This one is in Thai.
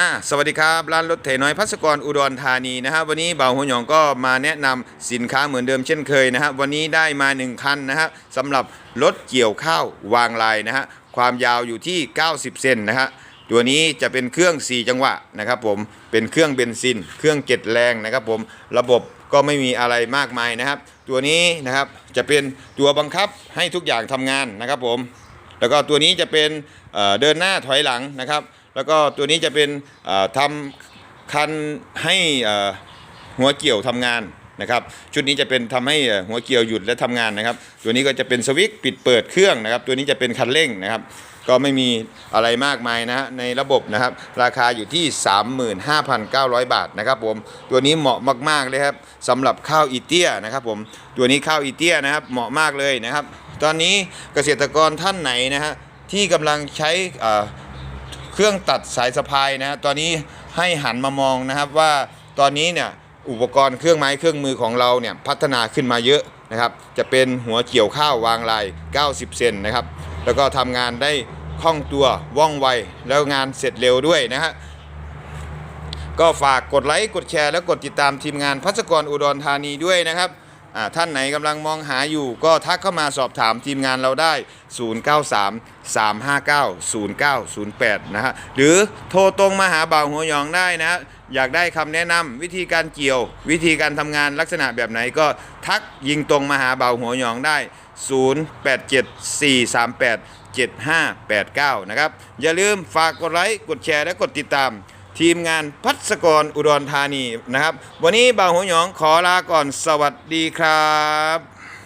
อะสวัสดีครับร้านรถเถน้อยพัสกรอุดรธานีนะครับวันนี้บ่าวหัวหยองก็มาแนะนำสินค้าเหมือนเดิมเช่นเคยนะครับวันนี้ได้มา 1 คันนะครับสำหรับรถเกี่ยวข้าววางลายนะฮะความยาวอยู่ที่ 90 เซนนะฮะตัวนี้จะเป็นเครื่อง 4 จังหวะนะครับผมเป็นเครื่องเบนซิน เครื่องเก็ดแรงนะครับผมระบบก็ไม่มีอะไรมากมายนะครับ ตัวนี้นะครับจะเป็นตัวบังคับให้ทุกอย่างทำงานนะครับผมแล้วก็ตัวนี้จะเป็นเเดินหน้าถอยหลังนะครับ แล้วก็ตัวนี้จะเป็นทำคันให้หัวเกี่ยวทำงานนะครับชุดนี้จะเป็นทำให้หัวเกี่ยวหยุดและทำงานนะครับ ตัวนี้ก็จะเป็นสวิตช์ปิดเปิดเครื่องนะครับ ตัวนี้จะเป็นคันเร่งนะครับ ก็ไม่มีอะไรมากมายนะฮะในระบบนะครับ ราคาอยู่ที่ 35,900 บาทนะครับผมตัวนี้เหมาะมากๆเลยครับสำหรับข้าวอีเตี้ยนะครับผมตัวนี้ข้าวอีเตี้ยนะครับเหมาะมากเลยนะครับ ตอนนี้เกษตรกรท่านไหนนะฮะที่กำลังใช้ เครื่องตัดสายสะพายนะตอนนี้ให้หันมามองนะครับว่าตอนนี้เนี่ยอุปกรณ์เครื่องไม้เครื่องมือของเราเนี่ยพัฒนาขึ้นมาเยอะนะครับ จะเป็นหัวเกี่ยวข้าววางลาย 90 เซนนะครับ แล้วก็ทำงานได้คล่องตัวว่องไว แล้วงานเสร็จเร็วด้วยนะฮะก็ฝากกดไลค์กดแชร์และกดติดตามทีมงานพัสกรอุดรธานีด้วยนะครับ ท่านไหนกำลังมองหาอยู่ก็ทักเข้ามาสอบถามทีมงานเราได้ 093 359 0908 นะฮะ หรือโทรตรงมาหาบ่าวหัวหยองได้นะ อยากได้คำแนะนำวิธีการเกี่ยว วิธีการทำงานลักษณะแบบไหนก็ทักยิงตรงมาหาบ่าวหัวหยองได้ 087438 7589 นะครับ อย่าลืมฝากกดไลค์ กดแชร์ และกดติดตาม ทีมงานพัศกรอุดรธานีนะครับ วันนี้บ่าวหัวหยองขอลาก่อนสวัสดีครับ